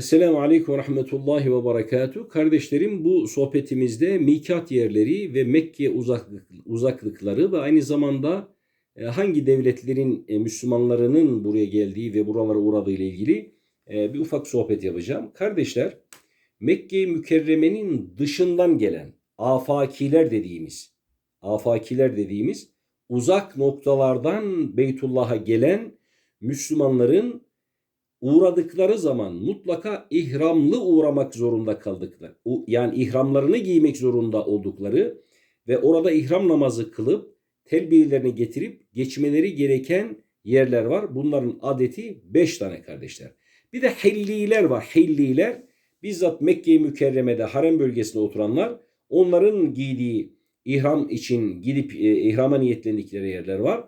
Esselamu Aleyküm ve Rahmetullahi ve Berekatuhu. Kardeşlerim bu sohbetimizde mikat yerleri ve Mekke uzaklık, uzaklıkları ve aynı zamanda e, hangi devletlerin e, Müslümanlarının buraya geldiği ve buralara uğradığı ile ilgili e, bir ufak sohbet yapacağım. Kardeşler Mekke-i Mükerreme'nin dışından gelen afakiler dediğimiz afakiler dediğimiz uzak noktalardan Beytullah'a gelen Müslümanların uğradıkları zaman mutlaka ihramlı uğramak zorunda kaldıkları. Yani ihramlarını giymek zorunda oldukları ve orada ihram namazı kılıp telbiyelerini getirip geçmeleri gereken yerler var. Bunların adeti 5 tane kardeşler. Bir de helliler var. Helliler bizzat Mekke-i Mükerreme'de harem bölgesinde oturanlar onların giydiği ihram için gidip e, ihrama niyetlendikleri yerler var.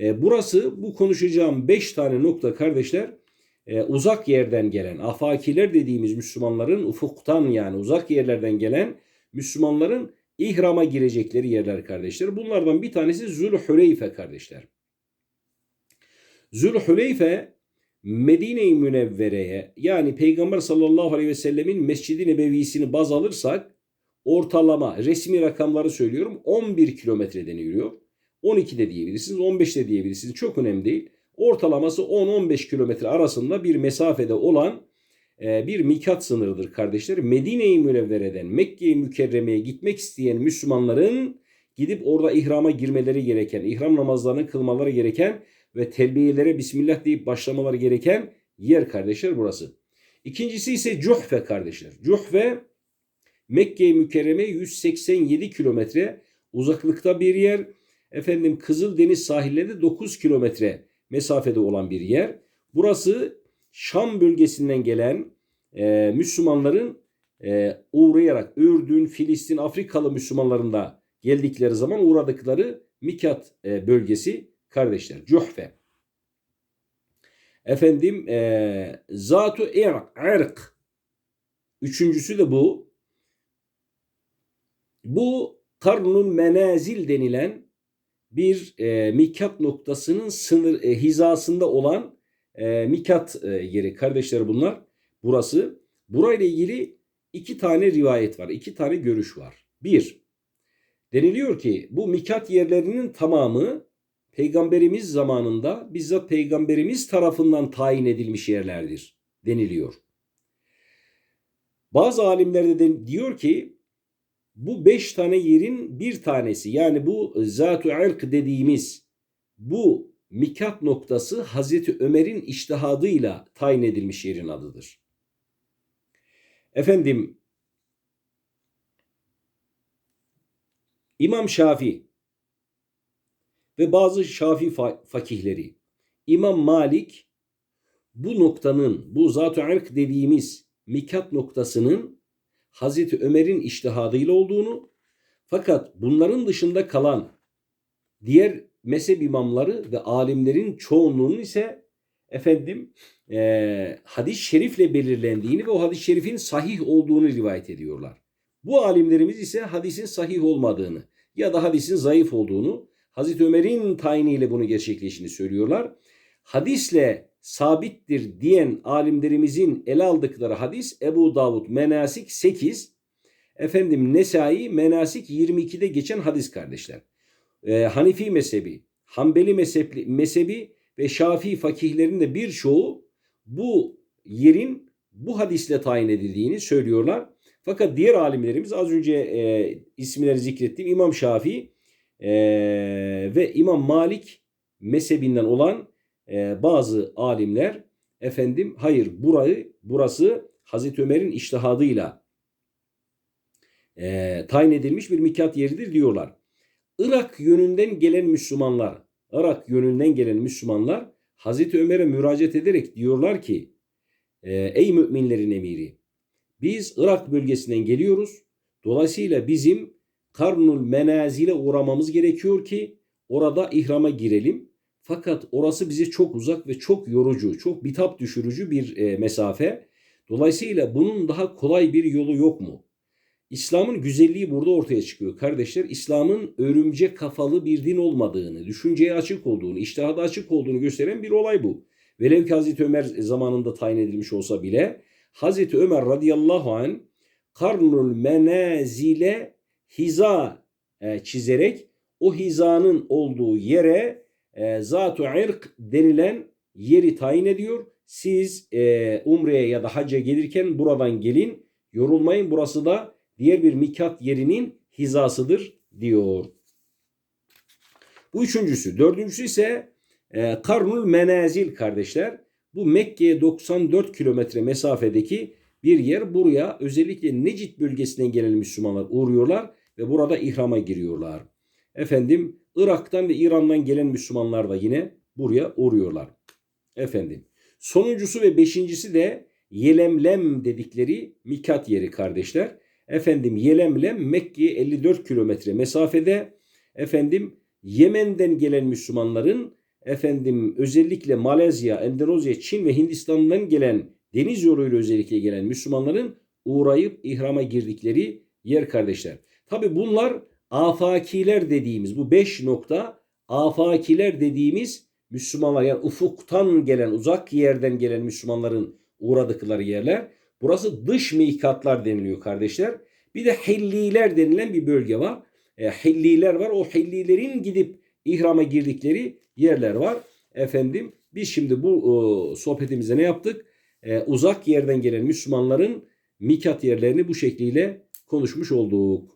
E, burası bu konuşacağım 5 tane nokta kardeşler e, uzak yerden gelen afakiler dediğimiz Müslümanların ufuktan yani uzak yerlerden gelen Müslümanların ihrama girecekleri yerler kardeşler. Bunlardan bir tanesi Zülhüleyfe kardeşler. Zülhüleyfe Medine-i Münevvere'ye yani Peygamber sallallahu aleyhi ve sellemin Mescid-i Nebevisini baz alırsak ortalama resmi rakamları söylüyorum 11 kilometreden yürüyor. 12 de diyebilirsiniz 15 de diyebilirsiniz çok önemli değil ortalaması 10-15 kilometre arasında bir mesafede olan e, bir mikat sınırıdır kardeşler. Medine-i Münevvere'den Mekke-i Mükerreme'ye gitmek isteyen Müslümanların gidip orada ihrama girmeleri gereken, ihram namazlarını kılmaları gereken ve telbiyelere Bismillah deyip başlamaları gereken yer kardeşler burası. İkincisi ise Cuhfe kardeşler. Cuhfe Mekke-i Mükerreme 187 kilometre uzaklıkta bir yer. Efendim Kızıldeniz sahilleri 9 kilometre mesafede olan bir yer. Burası Şam bölgesinden gelen e, Müslümanların e, uğrayarak Ürdün, Filistin, Afrikalı Müslümanların da geldikleri zaman uğradıkları Mikat e, bölgesi kardeşler. Cuhfe. Efendim e, Zatu Irk. Üçüncüsü de bu. Bu Karnun Menazil denilen bir e, mikat noktasının sınır e, hizasında olan e, mikat e, yeri. Kardeşler bunlar. Burası. Burayla ilgili iki tane rivayet var. iki tane görüş var. Bir, deniliyor ki bu mikat yerlerinin tamamı peygamberimiz zamanında bizzat peygamberimiz tarafından tayin edilmiş yerlerdir deniliyor. Bazı alimler de diyor ki bu beş tane yerin bir tanesi yani bu zat-ı irk dediğimiz bu mikat noktası Hazreti Ömer'in iştihadıyla tayin edilmiş yerin adıdır. Efendim İmam Şafi ve bazı Şafi fakihleri İmam Malik bu noktanın bu zat-ı irk dediğimiz mikat noktasının Hazreti Ömer'in iştihadıyla olduğunu fakat bunların dışında kalan diğer mezhep imamları ve alimlerin çoğunluğunun ise efendim e, hadis-i şerifle belirlendiğini ve o hadis-i şerifin sahih olduğunu rivayet ediyorlar. Bu alimlerimiz ise hadisin sahih olmadığını ya da hadisin zayıf olduğunu Hazreti Ömer'in tayiniyle bunu gerçekleştiğini söylüyorlar. Hadisle sabittir diyen alimlerimizin ele aldıkları hadis Ebu Davud Menasik 8, efendim Nesai Menasik 22'de geçen hadis kardeşler. Ee, Hanifi mezhebi, Hanbeli mezhebi, mezhebi ve Şafii fakihlerin de birçoğu bu yerin bu hadisle tayin edildiğini söylüyorlar. Fakat diğer alimlerimiz az önce e, isimleri zikrettiğim İmam Şafii e, ve İmam Malik mezhebinden olan e, bazı alimler efendim hayır burayı burası Hazreti Ömer'in iştihadıyla e, tayin edilmiş bir mikat yeridir diyorlar. Irak yönünden gelen Müslümanlar, Irak yönünden gelen Müslümanlar Hazreti Ömer'e müracaat ederek diyorlar ki e, ey müminlerin emiri biz Irak bölgesinden geliyoruz. Dolayısıyla bizim Karnul Menazil'e uğramamız gerekiyor ki orada ihrama girelim. Fakat orası bize çok uzak ve çok yorucu, çok bitap düşürücü bir e, mesafe. Dolayısıyla bunun daha kolay bir yolu yok mu? İslam'ın güzelliği burada ortaya çıkıyor kardeşler. İslam'ın örümcek kafalı bir din olmadığını, düşünceye açık olduğunu, iştihada açık olduğunu gösteren bir olay bu. Velev ki Hazreti Ömer zamanında tayin edilmiş olsa bile Hazreti Ömer radıyallahu an karnul menazile hiza e, çizerek o hizanın olduğu yere e, zatu irk denilen yeri tayin ediyor. Siz e, umreye ya da hacca gelirken buradan gelin. Yorulmayın burası da diğer bir mikat yerinin hizasıdır diyor. Bu üçüncüsü. Dördüncüsü ise e, Karnul Menazil kardeşler. Bu Mekke'ye 94 kilometre mesafedeki bir yer. Buraya özellikle Necid bölgesinden gelen Müslümanlar uğruyorlar ve burada ihrama giriyorlar. Efendim Irak'tan ve İran'dan gelen Müslümanlar da yine buraya uğruyorlar. Efendim sonuncusu ve beşincisi de Yelemlem dedikleri mikat yeri kardeşler. Efendim Yelemlem Mekke'ye 54 kilometre mesafede. Efendim Yemen'den gelen Müslümanların efendim özellikle Malezya, Endonezya, Çin ve Hindistan'dan gelen deniz yoluyla özellikle gelen Müslümanların uğrayıp ihrama girdikleri yer kardeşler. Tabi bunlar afakiler dediğimiz bu beş nokta afakiler dediğimiz Müslümanlar yani ufuktan gelen uzak yerden gelen Müslümanların uğradıkları yerler. Burası dış mikatlar deniliyor kardeşler. Bir de helliler denilen bir bölge var. E, helliler var. O hellilerin gidip ihrama girdikleri yerler var. Efendim biz şimdi bu e, sohbetimizde ne yaptık? E, uzak yerden gelen Müslümanların mikat yerlerini bu şekliyle konuşmuş olduk.